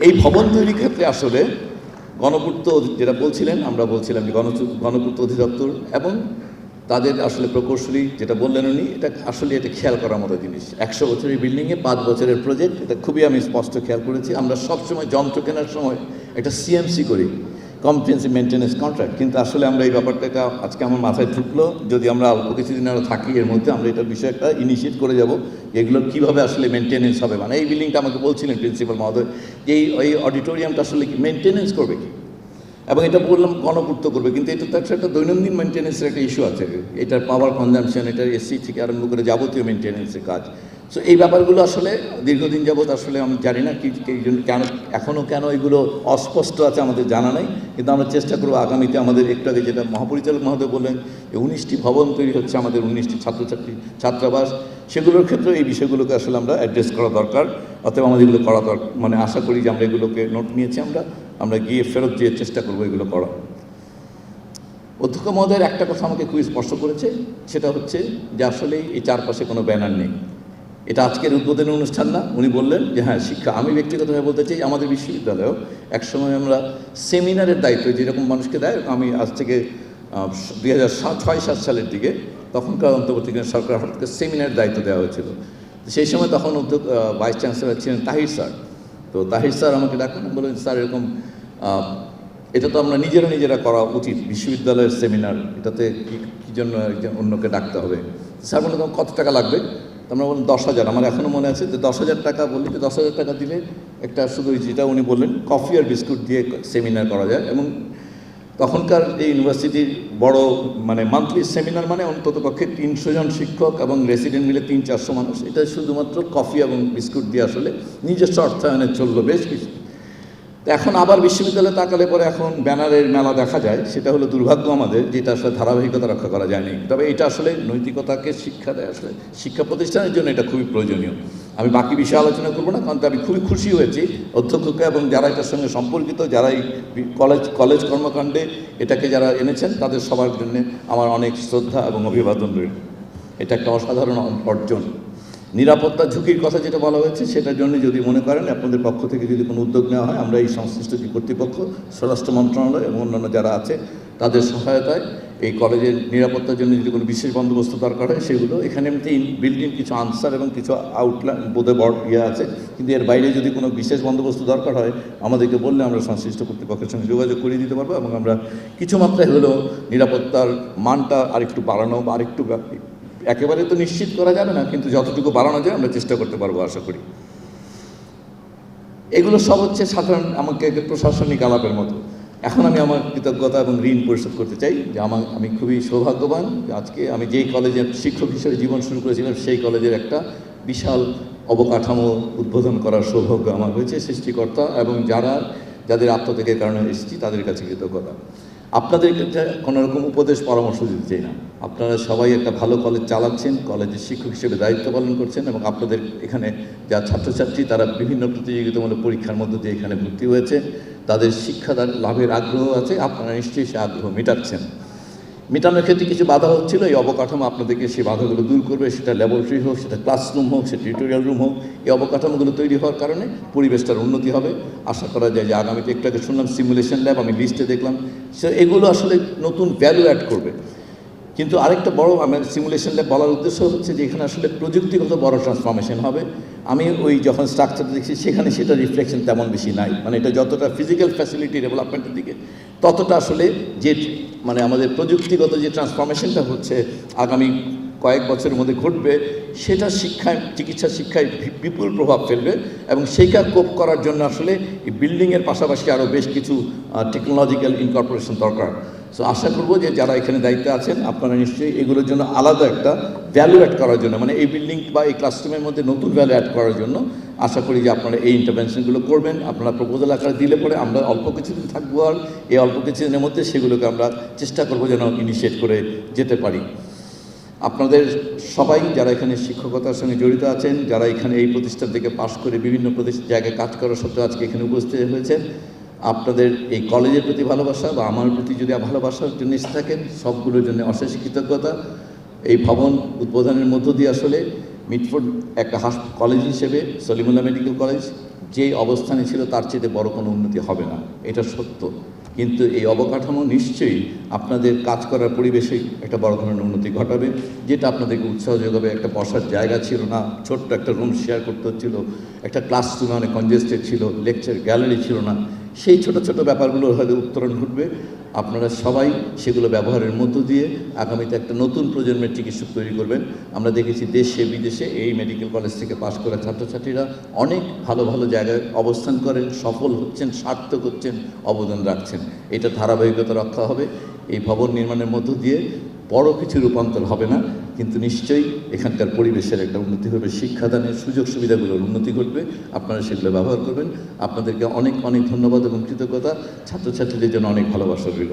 এই ভবন তৈরির ক্ষেত্রে আসলে গণপূর্ত যেটা বলছিলেন, আমরা বলছিলাম যে গণ গণপূর্ত অধিদপ্তর এবং তাদের আসলে প্রকৌশলী যেটা বললেন উনি, এটা আসলে এটা খেয়াল করার মতো জিনিস। একশো বছরের বিল্ডিংয়ে পাঁচ বছরের প্রজেক্ট এটা খুবই আমি স্পষ্ট খেয়াল করেছি। আমরা সবসময় যন্ত্র কেনার সময় একটা সিএমসি করি। কম্প্রিহেন্সিভ মেনটেন্যান্স কন্ট্রাক্ট কিন্তু আসলে আমরা এই ব্যাপারটা এটা আজকে আমার মাথায় ঢুকলো, যদি আমরা অল্প কিছুদিন আরও থাকি এর মধ্যে, আমরা এটা বিষয়ে একটা ইনিশিয়েট করে যাব এগুলো কীভাবে আসলে মেনটেনেন্স হবে। মানে এই বিল্ডিংটা আমাকে বলছিলেন প্রিন্সিপাল মহোদয়, যে এই এই অডিটোরিয়ামটা আসলে কি মেনটেনেন্স করবে কি? এবং এটা বললাম গণপূর্ত করবে, কিন্তু এটা তো একটা দৈনন্দিন মেনটেনেন্সের একটা ইস্যু আছে। এটার পাওয়ার কনজামশন এটার এসি থেকে আরম্ভ করে যাবতীয় মেনটেনেন্সের কাজ। সো এই ব্যাপারগুলো আসলে দীর্ঘদিন যাবৎ আসলে আমি জানি না কি কেন এখনও কেন এগুলো অস্পষ্ট আছে আমাদের জানা নাই, কিন্তু আমরা চেষ্টা করব আগামীতে আমাদের একটু আগে যেটা মহাপরিচালক মহোদয় বললেন যে উনিশটি ভবন তৈরি হচ্ছে আমাদের উনিশটি ছাত্রছাত্রী ছাত্রাবাস, সেগুলোর ক্ষেত্রে এই বিষয়গুলোকে আসলে আমরা অ্যাড্রেস করা দরকার। অতএব আমাদের এগুলো করা দরকার। মানে আশা করি যে আমরা এগুলোকে নোট নিয়েছি আমরা আমরা গিয়ে ফেরত দিয়ে চেষ্টা করব এগুলো করা অধ্যক্ষ মহোদয়ের একটা কথা আমাকে খুবই স্পষ্ট করেছে, সেটা হচ্ছে যে আসলে এই চারপাশে কোনো ব্যানার নেই। এটা আজকের উদ্বোধনী অনুষ্ঠান না। উনি বললেন যে হ্যাঁ শিক্ষা, আমি ব্যক্তিগতভাবে বলতে চাই, আমাদের বিশ্ববিদ্যালয়েও একসময় আমরা সেমিনারের দায়িত্ব যেরকম মানুষকে দেয়, আমি আজ থেকে দুই হাজার সাত, ছয়, সাত সালের দিকে তখনকার অন্তর্বর্তীকালীন সরকার হঠাৎ সেমিনারের দায়িত্ব দেওয়া হয়েছিল। সেই সময় তখন উদ্যোগ ভাইস চ্যান্সেলর ছিলেন তাহির স্যার। তো তাহির স্যার আমাকে ডাকলেন, বললেন, স্যার, এরকম এটা তো আমরা নিজেরা নিজেরা করা উচিত, বিশ্ববিদ্যালয়ের সেমিনার, এটাতে কি জন্য অন্যকে ডাকতে হবে? স্যার বললেন কত টাকা লাগবে? আমরা বললাম দশ হাজার। আমার এখনও মনে আছে যে দশ হাজার টাকা বললি যে দশ হাজার টাকা দিলে একটা শুধু যেটা উনি বললেন, কফি আর বিস্কুট দিয়ে সেমিনার করা যায় এবং তখনকার এই ইউনিভার্সিটির বড় মানে মান্থলি সেমিনার মানে অন্তত পক্ষে তিনশো জন শিক্ষক এবং রেসিডেন্ট মিলে তিন চারশো মানুষ। এটা শুধুমাত্র কফি এবং বিস্কুট দিয়ে আসলে নিজস্ব অর্থায়নের চলল বেশ কিছু। তো এখন আবার বিশ্ববিদ্যালয়ে তাকালে পরে এখন ব্যানারের মেলা দেখা যায়, সেটা হলো দুর্ভাগ্য আমাদের যেটা আসলে ধারাবাহিকতা রক্ষা করা যায়নি। তবে এটা আসলে নৈতিকতাকে শিক্ষা দেয়, আসলে শিক্ষা প্রতিষ্ঠানের জন্য এটা খুবই প্রয়োজনীয়। আমি বাকি বিষয়ে আলোচনা করব না, কারণ আমি খুবই খুশি হয়েছি, অধ্যক্ষকে এবং যারা এটার সঙ্গে সম্পর্কিত, যারা এই কলেজ কলেজ কর্মকাণ্ডে এটাকে যারা এনেছেন, তাদের সবার জন্য আমার অনেক শ্রদ্ধা এবং অভিবাদন রইল। এটা একটা অসাধারণ অর্জন। নিরাপত্তা ঝুঁকির কথা যেটা বলা হয়েছে, সেটার জন্য যদি মনে করেন, আপনাদের পক্ষ থেকে যদি কোনো উদ্যোগ নেওয়া হয়, আমরা এই সংশ্লিষ্ট যে কর্তৃপক্ষ, স্বরাষ্ট্র মন্ত্রণালয় এবং অন্যান্য যারা আছে, তাদের সহায়তায় এই কলেজের নিরাপত্তার জন্য যদি কোনো বিশেষ বন্দোবস্ত দরকার হয়, সেগুলো এখানে এমনি বিল্ডিং কিছু আনসার এবং কিছু আউটলাইন বোধে বড় ইয়ে আছে। কিন্তু এর বাইরে যদি কোনো বিশেষ বন্দোবস্ত দরকার হয়, আমাদেরকে বললে আমরা সংশ্লিষ্ট কর্তৃপক্ষের সঙ্গে যোগাযোগ করিয়ে দিতে পারব এবং আমরা কিছু মাত্রায় হলেও নিরাপত্তার মানটা আরেকটু বাড়ানো বা আরেকটু ব্যাপী একেবারে তো নিশ্চিত করা যাবে না, কিন্তু যতটুকু বাড়ানো যায় আমরা চেষ্টা করতে পারব, আশা করি। এগুলো সব হচ্ছে সাধারণ আমাকে প্রশাসনিক আলাপের মতো। এখন আমি আমার কৃতজ্ঞতা এবং ঋণ পরিশোধ করতে চাই যে আমার, আমি খুবই সৌভাগ্যবান আজকে আমি যেই কলেজে শিক্ষক হিসেবে জীবন শুরু করেছিলাম, সেই কলেজের একটা বিশাল অবকাঠামো উদ্বোধন করার সৌভাগ্য আমার হয়েছে সৃষ্টিকর্তা এবং যারা, যাদের আত্মত্যাগের কারণে এসেছি, তাদের কাছে কৃতজ্ঞতা। আপনাদের কোনো রকম উপদেশ পরামর্শ দিতে চাই না। আপনারা সবাই একটা ভালো কলেজ চালাচ্ছেন কলেজের শিক্ষক হিসেবে দায়িত্ব পালন করছেন এবং আপনাদের এখানে যা ছাত্রছাত্রী, তারা বিভিন্ন প্রতিযোগিতামূলক পরীক্ষার মধ্যে দিয়ে এখানে ভর্তি হয়েছে। তাদের শিক্ষাদান, লাভের আগ্রহ আছে, আপনারা নিশ্চয়ই সে আগ্রহ মেটাচ্ছেন। মেটানোর ক্ষেত্রে কিছু বাধা হচ্ছিল, এই অবকাঠামো আপনাদেরকে সেই বাধাগুলো দূর করবে। সেটা ল্যাবরেটরি হোক, সেটা ক্লাসরুম হোক, সেটা টিউটোরিয়াল রুম হোক, এই অবকাঠামোগুলো তৈরি হওয়ার কারণে পরিবেশটার উন্নতি হবে। আশা করা যায় যে আগামীতে একটু আগে শুনলাম সিমুলেশন ল্যাব আমি লিস্টে দেখলাম। সে এগুলো আসলে নতুন ভ্যালু অ্যাড করবে। কিন্তু আরেকটা বড় আমার সিমুলেশন ল্যাব বলার উদ্দেশ্য হচ্ছে যে এখানে আসলে প্রযুক্তিগত বড় ট্রান্সফরমেশন হবে। আমি ওই যখন স্ট্রাকচার দেখছি, সেখানে সেটা রিফ্লেকশন তেমন বেশি নাই। মানে এটা যতটা ফিজিক্যাল ফ্যাসিলিটি ডেভেলপমেন্টের দিকে, ততটা আসলে যে মানে আমাদের প্রযুক্তিগত যে ট্রান্সফরমেশনটা হচ্ছে, আগামী কয়েক বছরের মধ্যে ঘটবে, সেটা শিক্ষায়, চিকিৎসা শিক্ষায় বিপুল প্রভাব ফেলবে এবং সেইটা কোপ করার জন্য আসলে এই বিল্ডিংয়ের পাশাপাশি আরও বেশ কিছু টেকনোলজিক্যাল ইনকর্পোরেশন দরকার। সো আশা করব যে যারা এখানে দায়িত্বে আছেন, আপনারা নিশ্চয়ই এগুলোর জন্য আলাদা একটা ভ্যালু অ্যাড করার জন্য মানে এই বিল্ডিং বা এই ক্লাসরুমের মধ্যে নতুন ভ্যালু অ্যাড করার জন্য আশা করি যে আপনারা এই ইন্টারভেনশনগুলো করবেন। আপনারা প্রপোজাল আকারে দিলে পরে আমরা অল্প কিছুদিন থাকব আর এই অল্প কিছুদিনের মধ্যে সেগুলোকে আমরা চেষ্টা করব যেন ইনিশিয়েট করে যেতে পারি। আপনাদের সবাই যারা এখানে শিক্ষকতার সঙ্গে জড়িত আছেন, যারা এখানে এই প্রতিষ্ঠান থেকে পাশ করে বিভিন্ন জায়গায় কাজ করা সত্ত্বেও আজকে এখানে উপস্থিত হয়েছেন আপনাদের এই কলেজের প্রতি ভালোবাসা বা আমার প্রতি যদি ভালোবাসার জন্য এসে থাকেন সবগুলোর জন্য অশেষ কৃতজ্ঞতা। এই ভবন উদ্বোধনের মধ্য দিয়ে আসলে মিটফোর্ড একটা হাস, কলেজ হিসেবে, সলিমুল্লাহ মেডিকেল কলেজ যে অবস্থানে ছিল তার চেয়ে বড় কোনো উন্নতি হবে না। এটা সত্য। কিন্তু এই অবকাঠামো নিশ্চয়ই আপনাদের কাজ করার পরিবেশে একটা বড় ধরনের উন্নতি ঘটাবে, যেটা আপনাদেরকে উৎসাহ যোগাবে। একটা বসার জায়গা ছিল না, ছোট্ট একটা রুম শেয়ার করতে হচ্ছিল, একটা ক্লাসরুমে অনেক কনজেস্টেড ছিল লেকচার গ্যালারি ছিল না। সেই ছোট ছোট ব্যাপারগুলো হয়তো উত্তরণ ঘটবে। আপনারা সবাই সেগুলো ব্যবহারের মধ্য দিয়ে আগামীতে একটা নতুন প্রজন্মের চিকিৎসক তৈরি করবেন। আমরা দেখেছি দেশে, বিদেশে এই মেডিকেল কলেজ থেকে পাশ করা ছাত্রছাত্রীরা অনেক ভালো ভালো জায়গায় অবস্থান করেন, সফল হচ্ছেন, সার্থক হচ্ছেন, অবদান রাখছেন। এটা ধারাবাহিকতা রক্ষা হবে। এই ভবন নির্মাণের মধ্য দিয়ে বড় কিছু রূপান্তর হবে না, কিন্তু নিশ্চয়ই এখানকার পরিবেশের একটা উন্নতি হবে শিক্ষাদানের সুযোগ সুবিধাগুলোর উন্নতি ঘটবে, আপনারা সেগুলো ব্যবহার করবেন। আপনাদেরকে অনেক অনেক ধন্যবাদ এবং কৃতজ্ঞতা। ছাত্রছাত্রীদের জন্য অনেক ভালোবাসা রইল।